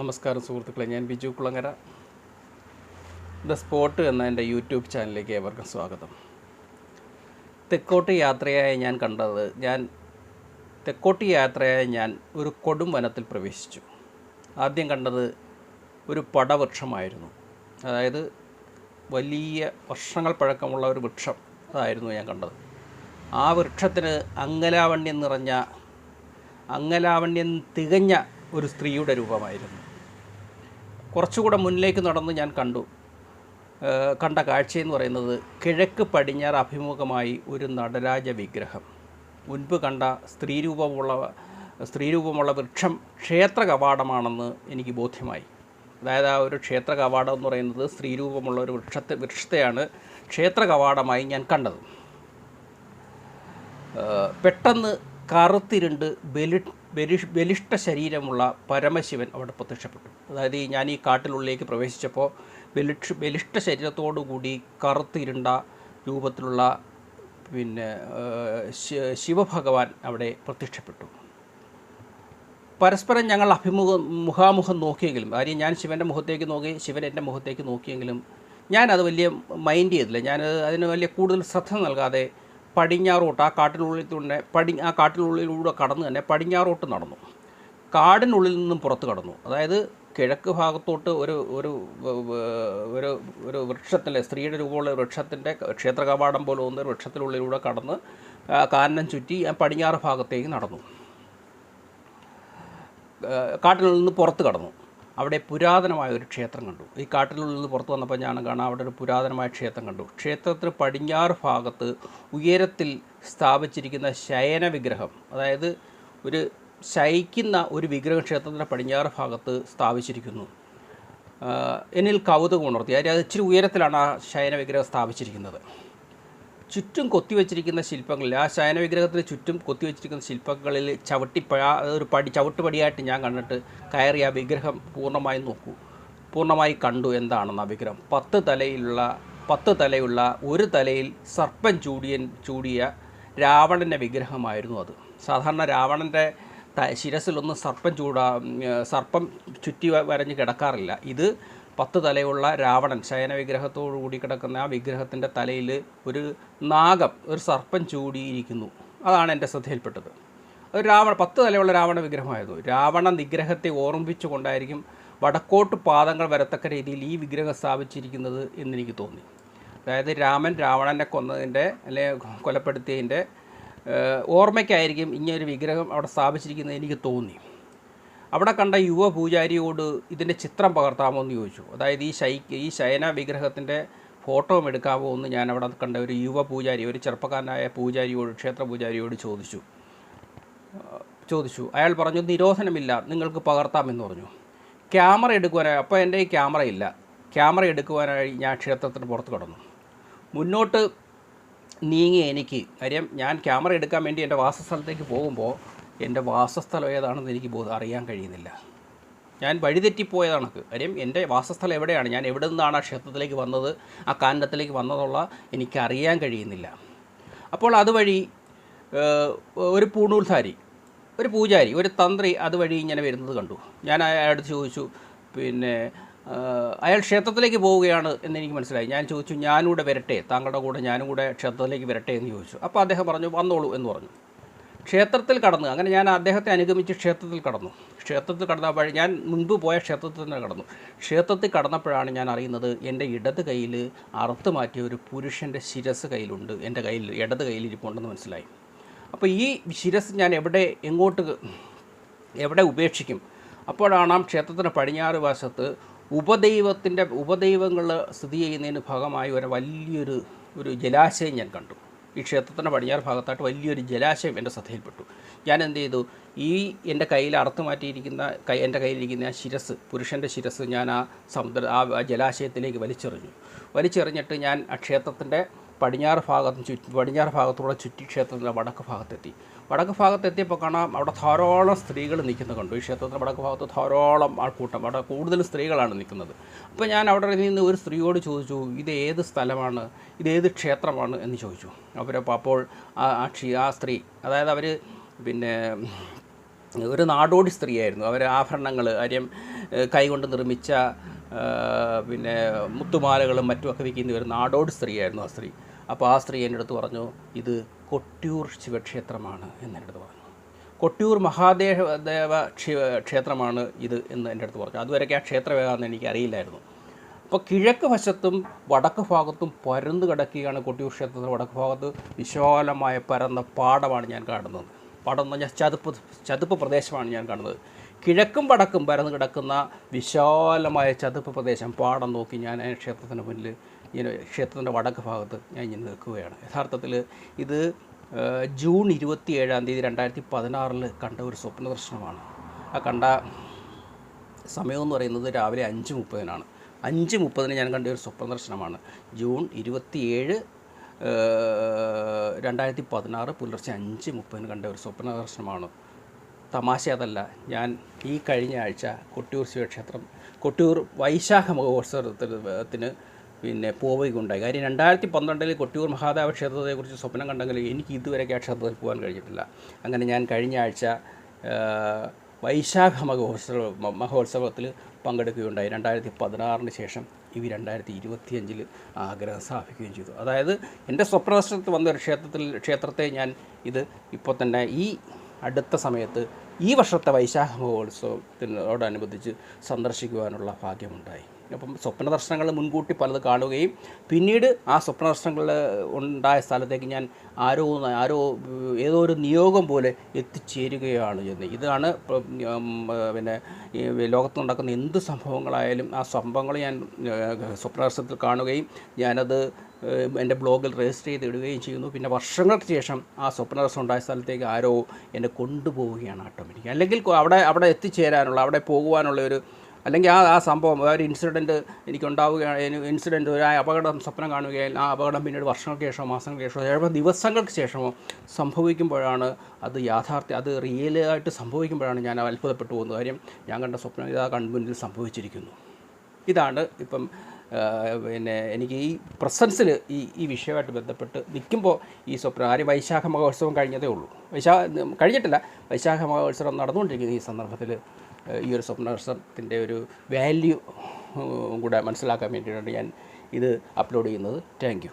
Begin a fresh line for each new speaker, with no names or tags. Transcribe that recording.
നമസ്കാരം സുഹൃത്തുക്കളെ ഞാൻ ബിജു കുളങ്ങര. ദ സ്പോട്ട് എന്ന എന്റെ യൂട്യൂബ് ചാനലിലേക്ക് ഏവർക്കും സ്വാഗതം. തെക്കോട്ട് യാത്രയായ ഞാൻ കണ്ടത് ഞാൻ തെക്കോട്ട് യാത്രയായ ഞാൻ ഒരു കൊടും വനത്തിൽ പ്രവേശിച്ചു. ആദ്യം കണ്ടത് ഒരു പടവൃക്ഷമായിരുന്നു. അതായത് വലിയ വർഷങ്ങൾ പഴക്കമുള്ള ഒരു വൃക്ഷം അതായിരുന്നു ഞാൻ കണ്ടത്. ആ വൃക്ഷത്തിന് അങ്കലാവണ്യം നിറഞ്ഞ അങ്കലാവണ്യം തികഞ്ഞ ഒരു സ്ത്രീയുടെ രൂപമായിരുന്നു. കുറച്ചുകൂടെ മുന്നിലേക്ക് നടന്ന് ഞാൻ കണ്ടു. കണ്ട കാഴ്ചയെന്ന് പറയുന്നത് കിഴക്ക് പടിഞ്ഞാറ് അഭിമുഖമായി ഒരു നടരാജ വിഗ്രഹം. മുൻപ് കണ്ട സ്ത്രീരൂപമുള്ള സ്ത്രീരൂപമുള്ള വൃക്ഷം ക്ഷേത്ര കവാടമാണെന്ന് എനിക്ക് ബോധ്യമായി. അതായത് ആ ഒരു ക്ഷേത്ര കവാടം എന്ന് പറയുന്നത് സ്ത്രീരൂപമുള്ള ഒരു വൃക്ഷത്തെ വൃക്ഷത്തെയാണ് ക്ഷേത്ര കവാടമായി ഞാൻ കണ്ടത്. പെട്ടെന്ന് കറുത്തിരുണ്ട് ബലി ബലി ബലിഷ്ഠ ശരീരമുള്ള പരമശിവൻ അവിടെ പ്രത്യക്ഷപ്പെട്ടു. അതായത് ഞാൻ ഈ കാട്ടിലുള്ളിലേക്ക് പ്രവേശിച്ചപ്പോൾ ബലിഷ് ബലിഷ്ഠ ശരീരത്തോടു കൂടി കറുത്തിരുണ്ട രൂപത്തിലുള്ള പിന്നെ ശിവഭഗവാൻ അവിടെ പ്രത്യക്ഷപ്പെട്ടു. പരസ്പരം ഞങ്ങൾ അഭിമുഖം മുഖാമുഖം നോക്കിയെങ്കിലും കാര്യം ഞാൻ ശിവന്റെ മുഖത്തേക്ക് നോക്കി ശിവൻ എന്റെ മുഖത്തേക്ക് നോക്കിയെങ്കിലും ഞാനത് വലിയ മൈൻഡ് ചെയ്തില്ല. ഞാൻ അതിന് വലിയ കൂടുതൽ ശ്രദ്ധ നൽകാതെ പടിഞ്ഞാറോട്ട് ആ കാട്ടിനുള്ളിൽ തന്നെ പടി ആ കാട്ടിനുള്ളിലൂടെ കടന്ന് തന്നെ പടിഞ്ഞാറോട്ട് നടന്നു. കാടിനുള്ളിൽ നിന്നും പുറത്ത് കടന്നു. അതായത് കിഴക്ക് ഭാഗത്തോട്ട് ഒരു ഒരു ഒരു ഒരു വൃക്ഷത്തിലെ സ്ത്രീയുടെ രൂപമുള്ള വൃക്ഷത്തിന്റെ ക്ഷേത്ര കവാടം പോലെ ഒന്ന് വൃക്ഷത്തിനുള്ളിലൂടെ കടന്ന് കാനനം ചുറ്റി പടിഞ്ഞാറ് ഭാഗത്തേക്ക് നടന്നു. കാട്ടിനുള്ളിൽ നിന്ന് പുറത്ത് കടന്നു. അവിടെ പുരാതനമായ ഒരു ക്ഷേത്രം കണ്ടു. ഈ കാട്ടിലുള്ളിൽ നിന്ന് പുറത്ത് വന്നപ്പോൾ ഞാൻ കാണാം അവിടെ ഒരു പുരാതനമായ ക്ഷേത്രം കണ്ടു. ക്ഷേത്രത്തിന് പടിഞ്ഞാറ് ഭാഗത്ത് ഉയരത്തിൽ സ്ഥാപിച്ചിരിക്കുന്ന ശയന വിഗ്രഹം അതായത് ഒരു ശയിക്കുന്ന ഒരു വിഗ്രഹം ക്ഷേത്രത്തിന്റെ പടിഞ്ഞാറ് ഭാഗത്ത് സ്ഥാപിച്ചിരിക്കുന്നു. എന്നിൽ കൗതുകം ഉണർത്തി. അതായത് ഇച്ചിരി ഉയരത്തിലാണ് ആ ശയന വിഗ്രഹം സ്ഥാപിച്ചിരിക്കുന്നത്. ചുറ്റും കൊത്തിവെച്ചിരിക്കുന്ന ശില്പങ്ങളിൽ ആ ശയന വിഗ്രഹത്തിന് ചുറ്റും കൊത്തിവെച്ചിരിക്കുന്ന ശില്പങ്ങളിൽ ചവിട്ടിപ്പഴ ഒരു പടി ചവിട്ടുപടിയായിട്ട് ഞാൻ കണ്ടിട്ട് കയറി ആ വിഗ്രഹം പൂർണമായി നോക്കൂ. പൂർണമായി കണ്ടു എന്താണെന്ന് ആ വിഗ്രഹം. പത്ത് തലയിലുള്ള പത്ത് തലയുള്ള ഒരു തലയിൽ സർപ്പൻ ചൂടിയൻ ചൂടിയ രാവണന്റെ വിഗ്രഹമായിരുന്നു അത്. സാധാരണ രാവണന്റെ ശിരസിലൊന്നും സർപ്പം ചൂടാ സർപ്പം ചുറ്റി വരഞ്ഞ് കിടക്കാറില്ല. ഇത് പത്ത് തലയുള്ള രാവണൻ ശയന വിഗ്രഹത്തോടു കൂടി കിടക്കുന്ന ആ വിഗ്രഹത്തിന്റെ തലയിൽ ഒരു നാഗം ഒരു സർപ്പം ചൂടിയിരിക്കുന്നു. അതാണ് എന്റെ ശ്രദ്ധയിൽപ്പെട്ടത്. ഒരു രാവണ പത്ത് തലയുള്ള രാവണ വിഗ്രഹമായിരുന്നു. രാവണ നിഗ്രഹത്തെ ഓർമ്മിപ്പിച്ചുകൊണ്ടായിരിക്കും വടക്കോട്ട് പാദങ്ങൾ വരത്തക്ക രീതിയിൽ ഈ വിഗ്രഹം സ്ഥാപിച്ചിരിക്കുന്നത് എന്നെനിക്ക് തോന്നി. അതായത് രാമൻ രാവണനെ കൊന്നതിന്റെ അല്ലെ കൊലപ്പെടുത്തിയതിന്റെ ഓർമ്മയ്ക്കായിരിക്കും ഇങ്ങനൊരു വിഗ്രഹം അവിടെ സ്ഥാപിച്ചിരിക്കുന്നത് എനിക്ക് തോന്നി. അവിടെ കണ്ട യുവ പൂജാരിയോട് ഇതിന്റെ ചിത്രം പകർത്താമോ എന്ന് ചോദിച്ചു. അതായത് ഈ ശൈ ഈ ശയന വിഗ്രഹത്തിന്റെ ഫോട്ടോ എടുക്കാമോ എന്ന് ഞാൻ അവിടെ കണ്ട ഒരു യുവ പൂജാരി ഒരു ചെറുപ്പക്കാരനായ പൂജാരിയോട് ക്ഷേത്ര പൂജാരിയോട് ചോദിച്ചു. ചോദിച്ചു. അയാൾ പറഞ്ഞു നിരോധനമില്ല നിങ്ങൾക്ക് പകർത്താമെന്ന് പറഞ്ഞു. ക്യാമറ എടുക്കുവാനായി അപ്പോൾ എന്റെ ഈ ക്യാമറ ഇല്ല. ക്യാമറ എടുക്കുവാനായി ഞാൻ ക്ഷേത്രത്തിന് പുറത്ത് കടന്നു. മുന്നോട്ട് നീങ്ങി എനിക്ക് കാര്യം ഞാൻ ക്യാമറ എടുക്കാൻ വേണ്ടി എന്റെ വാസസ്ഥലത്തേക്ക് പോകുമ്പോൾ എന്റെ വാസസ്ഥലം ഏതാണെന്ന് എനിക്ക് ബോധം അറിയാൻ കഴിയുന്നില്ല. ഞാൻ വഴിതെറ്റിപ്പോയതാണ് കാര്യം എന്റെ വാസസ്ഥലം എവിടെയാണ്? ഞാൻ എവിടെ നിന്നാണ് ആ ക്ഷേത്രത്തിലേക്ക് വന്നത്? ആ കാന്തത്തിലേക്ക് വന്നതുള്ള എനിക്ക് അറിയാൻ കഴിയുന്നില്ല. അപ്പോൾ അതുവഴി ഒരു പൂണൂൽധാരി ഒരു പൂജാരി ഒരു തന്ത്രി അതുവഴി ഇങ്ങനെ വരുന്നത് കണ്ടു. ഞാൻ അയാളോട് ചോദിച്ചു പിന്നെ അയാൾ ക്ഷേത്രത്തിലേക്ക് പോവുകയാണ് എന്നെനിക്ക് മനസ്സിലായി. ഞാൻ ചോദിച്ചു ഞാനൂടെ വരട്ടെ താങ്കളുടെ കൂടെ ഞാനും കൂടെ ക്ഷേത്രത്തിലേക്ക് വരട്ടെ എന്ന് ചോദിച്ചു. അപ്പോൾ അദ്ദേഹം പറഞ്ഞു വന്നോളൂ എന്ന് പറഞ്ഞു. ക്ഷേത്രത്തിൽ കടന്നു. അങ്ങനെ ഞാൻ അദ്ദേഹത്തെ അനുഗമിച്ച് ക്ഷേത്രത്തിൽ കടന്നു. ക്ഷേത്രത്തിൽ കടന്ന വഴി ഞാൻ മുൻപ് പോയ ക്ഷേത്രത്തിൽ തന്നെ കടന്നു. ക്ഷേത്രത്തിൽ കടന്നപ്പോഴാണ് ഞാൻ അറിയുന്നത് എന്റെ ഇടത് കയ്യിൽ അറുത്ത് മാറ്റിയ ഒരു പുരുഷന്റെ ശിരസ് കയ്യിലുണ്ട്. എന്റെ കയ്യിൽ ഇടത് കയ്യിൽ ഇരിപ്പുണ്ടെന്ന് മനസ്സിലായി. അപ്പോൾ ഈ ശിരസ് ഞാൻ എവിടെ എങ്ങോട്ട് എവിടെ ഉപേക്ഷിക്കും? അപ്പോഴാണ് ആ ക്ഷേത്രത്തിന്റെ പടിഞ്ഞാറ് വശത്ത് ഉപദൈവത്തിന്റെ ഉപദൈവങ്ങൾ സ്ഥിതി ചെയ്യുന്നതിന് ഭാഗമായി ഒരു വലിയൊരു ഒരു ജലാശയം ഞാൻ കണ്ടു. ഈ ക്ഷേത്രത്തിന്റെ പടിഞ്ഞാറ് ഭാഗത്തായിട്ട് വലിയൊരു ജലാശയം എന്റെ ശ്രദ്ധയിൽപ്പെട്ടു. ഞാൻ എന്ത് ചെയ്തു? ഈ എന്റെ കയ്യിൽ അറുത്ത് മാറ്റിയിരിക്കുന്ന കൈ എന്റെ കയ്യിലിരിക്കുന്ന ആ ശിരസ് പുരുഷന്റെ ശിരസ് ഞാൻ ആ സമുദ്ര ആ ജലാശയത്തിലേക്ക് വലിച്ചെറിഞ്ഞു. വലിച്ചെറിഞ്ഞിട്ട് ഞാൻ ആ ക്ഷേത്രത്തിന്റെ പടിഞ്ഞാറ് ഭാഗത്ത് ചുറ്റി പടിഞ്ഞാറ് ഭാഗത്തൂടെ ചുറ്റി ക്ഷേത്രത്തിന്റെ വടക്ക് ഭാഗത്തെത്തി. വടക്ക് ഭാഗത്തെത്തിയപ്പോൾ കാണാം അവിടെ ധാരാളം സ്ത്രീകൾ നിൽക്കുന്നത് കണ്ടു. ഈ ക്ഷേത്രത്തിന്റെ വടക്ക് ഭാഗത്ത് ധാരാളം ആൾക്കൂട്ടം അവിടെ കൂടുതൽ സ്ത്രീകളാണ് നിൽക്കുന്നത്. അപ്പോൾ ഞാൻ അവിടെ നിന്ന് ഒരു സ്ത്രീയോട് ചോദിച്ചു ഇത് ഏത് സ്ഥലമാണ്? ഇത് ഏത് ക്ഷേത്രമാണ്? എന്ന് ചോദിച്ചു. അവരപ്പോൾ അപ്പോൾ ആ ആ സ്ത്രീ അതായത് അവർ പിന്നെ ഒരു നാടോടി സ്ത്രീയായിരുന്നു. അവർ ആഭരണങ്ങൾ കാര്യം കൈകൊണ്ട് നിർമ്മിച്ച പിന്നെ മുത്തുമാലകളും മറ്റുമൊക്കെ വിൽക്കുന്ന ഒരു നാടോടി സ്ത്രീയായിരുന്നു ആ സ്ത്രീ. അപ്പോൾ ആ സ്ത്രീ എന്റെ അടുത്ത് പറഞ്ഞു ഇത് കൊട്ടിയൂർ ശിവക്ഷേത്രമാണ് എന്ന് എന്റെ അടുത്ത് പറഞ്ഞു. കൊട്ടിയൂർ മഹാദേവ ദേവ ക്ഷി- ക്ഷേത്രമാണ് ഇത് എന്ന് എന്റെ അടുത്ത് പറഞ്ഞു. അതുവരെയൊക്കെ ആ ക്ഷേത്രം ഏതാണെന്ന് എനിക്ക് അറിയില്ലായിരുന്നു അപ്പോൾ കിഴക്ക് വശത്തും വടക്ക് ഭാഗത്തും പരന്നു കിടക്കുകയാണ് കൊട്ടിയൂർ ക്ഷേത്രത്തിന്റെ വടക്ക് ഭാഗത്ത് വിശാലമായ പരന്ന പാടമാണ് ഞാൻ കാണുന്നത്. പാടം എന്ന് പറഞ്ഞാൽ ചതുപ്പ് ചതുപ്പ് പ്രദേശമാണ് ഞാൻ കാണുന്നത്. കിഴക്കും വടക്കും പരന്ന് കിടക്കുന്ന വിശാലമായ ചതുപ്പ് പ്രദേശം പാടം നോക്കി ഞാൻ ക്ഷേത്രത്തിന് മുന്നിൽ ഇങ്ങനെ ക്ഷേത്രത്തിന്റെ വടക്ക് ഭാഗത്ത് ഞാൻ ഇങ്ങനെ നിൽക്കുകയാണ്. യഥാർത്ഥത്തിൽ ഇത് ജൂൺ ഇരുപത്തി ഏഴാം തീയതി രണ്ടായിരത്തി പതിനാറിൽ കണ്ട ഒരു സ്വപ്ന ദർശനമാണ്. ആ കണ്ട സമയം എന്ന് പറയുന്നത് രാവിലെ അഞ്ച് മുപ്പതിനാണ്. അഞ്ച് മുപ്പതിന് ഞാൻ കണ്ട ഒരു സ്വപ്ന ദർശനമാണ്. ജൂൺ ഇരുപത്തിയേഴ് രണ്ടായിരത്തി പതിനാറ് പുലർച്ചെ അഞ്ച് മുപ്പതിന് കണ്ട ഒരു സ്വപ്ന ദർശനമാണ്. തമാശ അതല്ല ഞാൻ ഈ കഴിഞ്ഞ ആഴ്ച കൊട്ടിയൂർ ശിവക്ഷേത്രം കൊട്ടിയൂർ വൈശാഖ മഹോത്സവത്തിന് പിന്നെ പോവുകയുണ്ടായി. കാര്യം രണ്ടായിരത്തി പന്ത്രണ്ടിൽ കൊട്ടിയൂർ മഹാദേവ ക്ഷേത്രത്തെക്കുറിച്ച് സ്വപ്നം കണ്ടെങ്കിൽ എനിക്ക് ഇതുവരെ ആ ക്ഷേത്രത്തിൽ പോകാൻ കഴിഞ്ഞിട്ടില്ല. അങ്ങനെ ഞാൻ കഴിഞ്ഞ ആഴ്ച വൈശാഖ മഹോത്സവ മഹോത്സവത്തിൽ പങ്കെടുക്കുകയുണ്ടായി. രണ്ടായിരത്തി പതിനാറിന് ശേഷം ഇവ രണ്ടായിരത്തി ഇരുപത്തിയഞ്ചിൽ ആഗ്രഹം സ്ഥാപിക്കുകയും ചെയ്തു. അതായത് എന്റെ സ്വപ്നദർശനത്തിൽ വന്ന ഒരു ക്ഷേത്രത്തിൽ ക്ഷേത്രത്തെ ഞാൻ ഇത് ഇപ്പോൾ തന്നെ ഈ അടുത്ത സമയത്ത് ഈ വർഷത്തെ വൈശാഖ മഹോത്സവത്തിനോടനുബന്ധിച്ച് സന്ദർശിക്കുവാനുള്ള ഭാഗ്യമുണ്ടായി. അപ്പം സ്വപ്ന ദർശനങ്ങൾ മുൻകൂട്ടി പലത് കാണുകയും പിന്നീട് ആ സ്വപ്ന ദർശനങ്ങൾ ഉണ്ടായ സ്ഥലത്തേക്ക് ഞാൻ ആരോ ആരോ ഏതോ ഒരു നിയോഗം പോലെ എത്തിച്ചേരുകയാണ് ചെയ്യുന്നത് ഇതാണ് പിന്നെ ലോകത്ത് നടക്കുന്ന എന്ത് സംഭവങ്ങളായാലും ആ സംഭവങ്ങൾ ഞാൻ സ്വപ്ന ദർശനത്തിൽ കാണുകയും ഞാനത് എന്റെ ബ്ലോഗിൽ രജിസ്റ്റർ ചെയ്ത് ഇടുകയും ചെയ്യുന്നു. പിന്നെ വർഷങ്ങൾക്ക് ശേഷം ആ സ്വപ്ന ദർശനം ഉണ്ടായ സ്ഥലത്തേക്ക് ആരോ എന്നെ കൊണ്ടുപോവുകയാണ് ഓട്ടോമാറ്റിക് അല്ലെങ്കിൽ അവിടെ അവിടെ എത്തിച്ചേരാനുള്ള അവിടെ പോകുവാനുള്ള ഒരു അല്ലെങ്കിൽ ആ ആ സംഭവം ഒരു ഇൻസിഡന്റ് എനിക്കുണ്ടാവുകയാണ് ഇൻസിഡന്റ് ഒരു അപകടം സ്വപ്നം കാണുകയാൽ ആ അപകടം പിന്നീട് വർഷങ്ങൾക്ക് ശേഷമോ മാസങ്ങൾക്ക് ശേഷമോ ചിലപ്പോൾ ദിവസങ്ങൾക്ക് ശേഷമോ സംഭവിക്കുമ്പോഴാണ് അത് യാഥാർത്ഥ്യം അത് റിയലായിട്ട് സംഭവിക്കുമ്പോഴാണ് ഞാൻ അത്ഭുതപ്പെട്ടു പോകുന്നത് കാര്യം. ഞാൻ കണ്ട സ്വപ്നം ഇതാ കൺമുന്നിൽ സംഭവിച്ചിരിക്കുന്നു. ഇതാണ് ഇപ്പം പിന്നെ എനിക്ക് ഈ പ്രസൻസിൽ ഈ ഈ വിഷയമായിട്ട് ബന്ധപ്പെട്ട് നിൽക്കുമ്പോൾ ഈ സ്വപ്നം ആരും വൈശാഖ മഹോത്സവം കഴിഞ്ഞതേ ഉള്ളൂ. വൈശാഖ കഴിഞ്ഞിട്ടില്ല. വൈശാഖ മഹോത്സവം നടന്നുകൊണ്ടിരിക്കുന്ന ഈ സന്ദർഭത്തിൽ ഈ ഒരു സ്വപ്നദർശനത്തിന്റെ ഒരു വാല്യൂ കൂടെ മനസ്സിലാക്കാൻ വേണ്ടിയിട്ടാണ് ഞാൻ ഇത് അപ്ലോഡ് ചെയ്യുന്നത്. Thank you